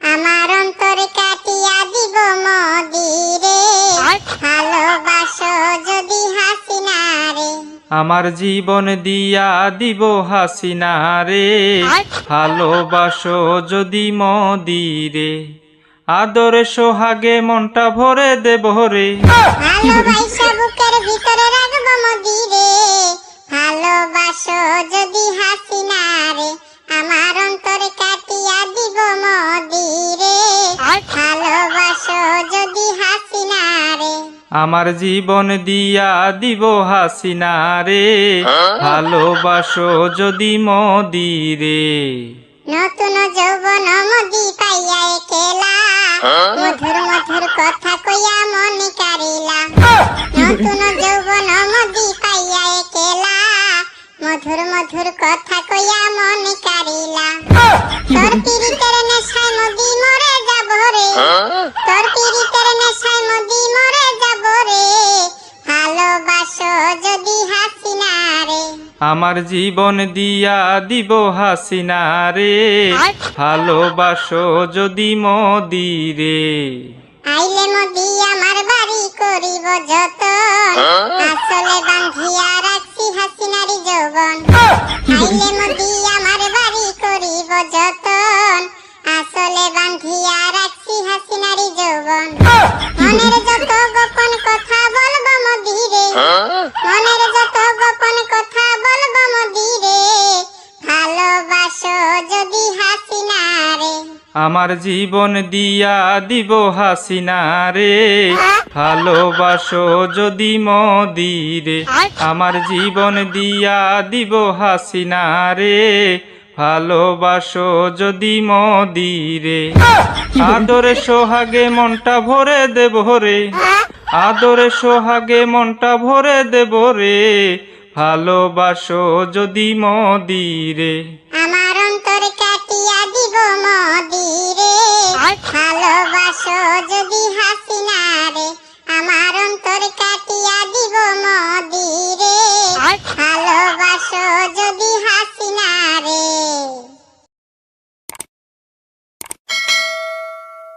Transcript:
আমার অন্তর কাটিয়া দিব মদিরে ভালোবাসো যদি হাসিনা রে। আমার জীবন দিয়া দিব হাসিনা রে। ভালোবাসো যদি মদিরে আদরে সোহাগে মনটা ভরে দেব রে। ভালোবাসা ভালোবাসো যদি হাসিনা রে আমার জীবন দিয়া দিব হাসিনা রে ভালোবাসো যদি মদিরে। নতুন যৌবন মদি পাইয়া একেলা। মধুর মধুর কথা কইয়া মন কারিলা। নতুন যৌবন মদি পাইয়া একেলা। মধুর মধুর কথা কইয়া মন কারিলা। তোর পিরিতের আমার জীবন দিয়া দিব হাসিনা রে। ভালোবাসো যদি মদিরে আইলে মদি আমার বাড়ি করিব যত। আসলে বান্ধিয়া রাখছি হাসিনারি যৌবন। আইলে মদি আমার জীবন দিয়া দিব হাসিনা রে। ভালোবাসো যদি মদিরে। আমার জীবন দিয়া দিব হাসিনা রে। ভালোবাসো যদি মদিরে। আদরে সোহাগে মনটা ভরে দেব রে। আদরে সোহাগে মনটা ভরে দেব রে। ভালোবাসো যদি মদিরে। Devi Hasi